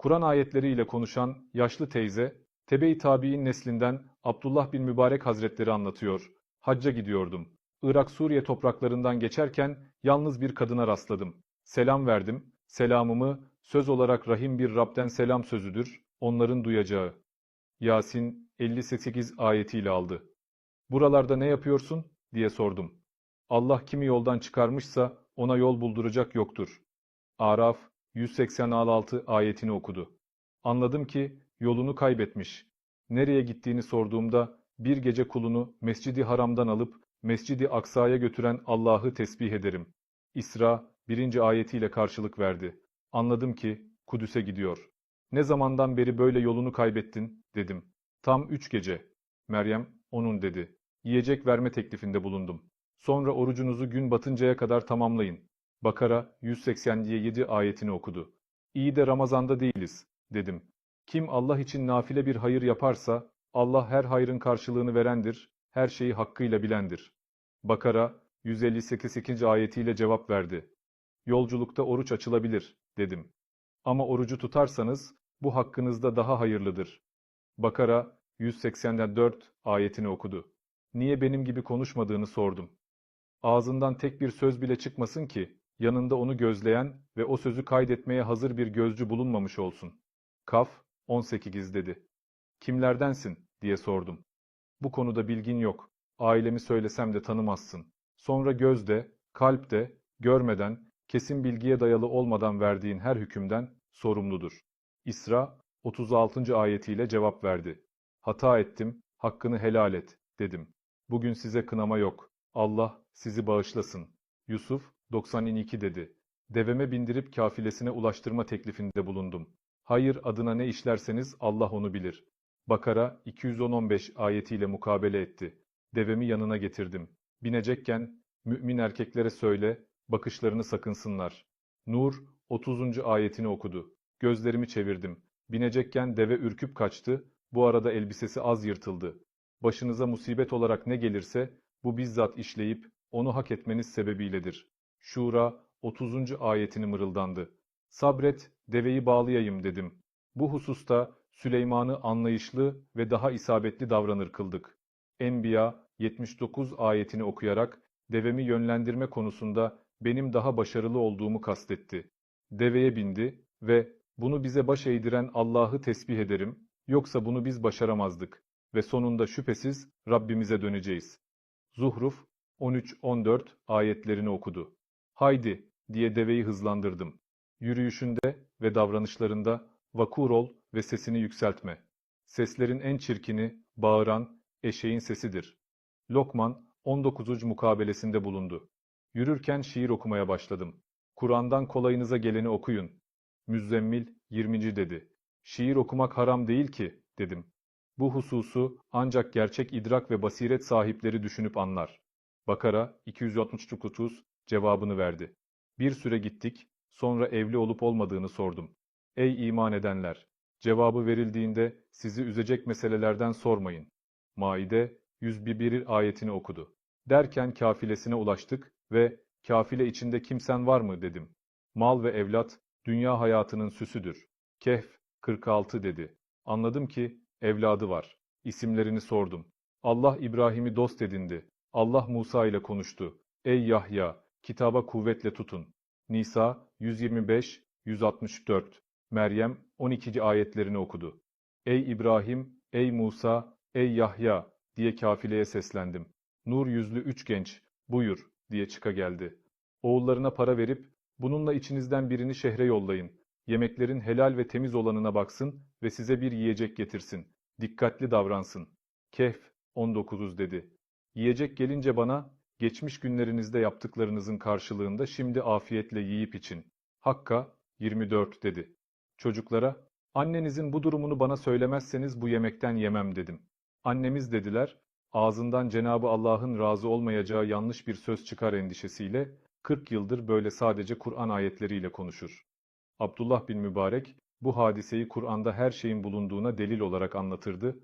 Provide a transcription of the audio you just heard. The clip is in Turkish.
Kur'an ayetleriyle konuşan yaşlı teyze, Tebe-i Tabi'in neslinden Abdullah bin Mübarek Hazretleri anlatıyor. Hacca gidiyordum. Irak-Suriye topraklarından geçerken yalnız bir kadına rastladım. Selam verdim. Selamımı söz olarak rahim bir Rab'den selam sözüdür, onların duyacağı. Yasin 58 ayetiyle aldı. Buralarda ne yapıyorsun? diye sordum. Allah kimi yoldan çıkarmışsa ona yol bulduracak yoktur. Araf 186 ayetini okudu. Anladım ki yolunu kaybetmiş. Nereye gittiğini sorduğumda bir gece kulunu Mescidi Haram'dan alıp Mescidi Aksa'ya götüren Allah'ı tesbih ederim. İsra 1. ayetiyle karşılık verdi. Anladım ki Kudüs'e gidiyor. Ne zamandan beri böyle yolunu kaybettin, dedim. Tam üç gece. Meryem, onun dedi. Yiyecek verme teklifinde bulundum. Sonra orucunuzu gün batıncaya kadar tamamlayın. Bakara 187 ayetini okudu. İyi de Ramazan'da değiliz, dedim. Kim Allah için nafile bir hayır yaparsa, Allah her hayrın karşılığını verendir, her şeyi hakkıyla bilendir. Bakara 158. ayetiyle cevap verdi. Yolculukta oruç açılabilir, dedim. Ama orucu tutarsanız, bu hakkınızda daha hayırlıdır. Bakara 184 ayetini okudu. Niye benim gibi konuşmadığını sordum. Ağzından tek bir söz bile çıkmasın ki, yanında onu gözleyen ve o sözü kaydetmeye hazır bir gözcü bulunmamış olsun. Kaf 18 dedi. Kimlerdensin? diye sordum. Bu konuda bilgin yok. Ailemi söylesem de tanımazsın. Sonra gözde, kalpte, görmeden, kesin bilgiye dayalı olmadan verdiğin her hükümden sorumludur. İsra 36. ayetiyle cevap verdi. Hata ettim, hakkını helal et, dedim. Bugün size kınama yok. Allah sizi bağışlasın. Yusuf 92 dedi. Deveme bindirip kafilesine ulaştırma teklifinde bulundum. Hayır adına ne işlerseniz Allah onu bilir. Bakara 215 ayetiyle mukabele etti. Devemi yanına getirdim. Binecekken, mümin erkeklere söyle, bakışlarını sakınsınlar. Nur 30. ayetini okudu. Gözlerimi çevirdim. Binecekken deve ürküp kaçtı, bu arada elbisesi az yırtıldı. Başınıza musibet olarak ne gelirse, bu bizzat işleyip, onu hak etmeniz sebebiyledir. Şura 30. ayetini mırıldandı. Sabret, deveyi bağlayayım dedim. Bu hususta Süleyman'ı anlayışlı ve daha isabetli davranır kıldık. Enbiya 79 ayetini okuyarak devemi yönlendirme konusunda benim daha başarılı olduğumu kastetti. Deveye bindi ve bunu bize baş eğdiren Allah'ı tesbih ederim, yoksa bunu biz başaramazdık ve sonunda şüphesiz Rabbimize döneceğiz. Zuhruf 13-14 ayetlerini okudu. Haydi diye deveyi hızlandırdım. Yürüyüşünde ve davranışlarında vakur ol ve sesini yükseltme. Seslerin en çirkini, bağıran, eşeğin sesidir. Lokman 19. mukabelesinde bulundu. Yürürken şiir okumaya başladım. Kur'an'dan kolayınıza geleni okuyun. Müzzemmil 20. dedi. Şiir okumak haram değil ki, dedim. Bu hususu ancak gerçek idrak ve basiret sahipleri düşünüp anlar. Bakara 269 cevabını verdi. Bir süre gittik, sonra evli olup olmadığını sordum. Ey iman edenler! Cevabı verildiğinde sizi üzecek meselelerden sormayın. Maide 101 ayetini okudu. Derken kafilesine ulaştık ve kafile içinde kimsen var mı dedim. Mal ve evlat dünya hayatının süsüdür. Kehf 46 dedi. Anladım ki evladı var. İsimlerini sordum. Allah İbrahim'i dost edindi. Allah Musa ile konuştu. Ey Yahya! Kitaba kuvvetle tutun. Nisa 125 164 Meryem 12. ayetlerini okudu. Ey İbrahim, ey Musa, ey Yahya diye kafileye seslendim. Nur yüzlü üç genç, buyur diye çıka geldi. Oğullarına para verip, bununla içinizden birini şehre yollayın. Yemeklerin helal ve temiz olanına baksın ve size bir yiyecek getirsin. Dikkatli davransın. Kehf 19 dedi. Yiyecek gelince bana, geçmiş günlerinizde yaptıklarınızın karşılığında şimdi afiyetle yiyip için. Hakka 24 dedi. Çocuklara, annenizin bu durumunu bana söylemezseniz bu yemekten yemem dedim. Annemiz dediler, ağzından Cenabı Allah'ın razı olmayacağı yanlış bir söz çıkar endişesiyle 40 yıldır böyle sadece Kur'an ayetleriyle konuşur. Abdullah bin Mübarek bu hadiseyi Kur'an'da her şeyin bulunduğuna delil olarak anlatırdı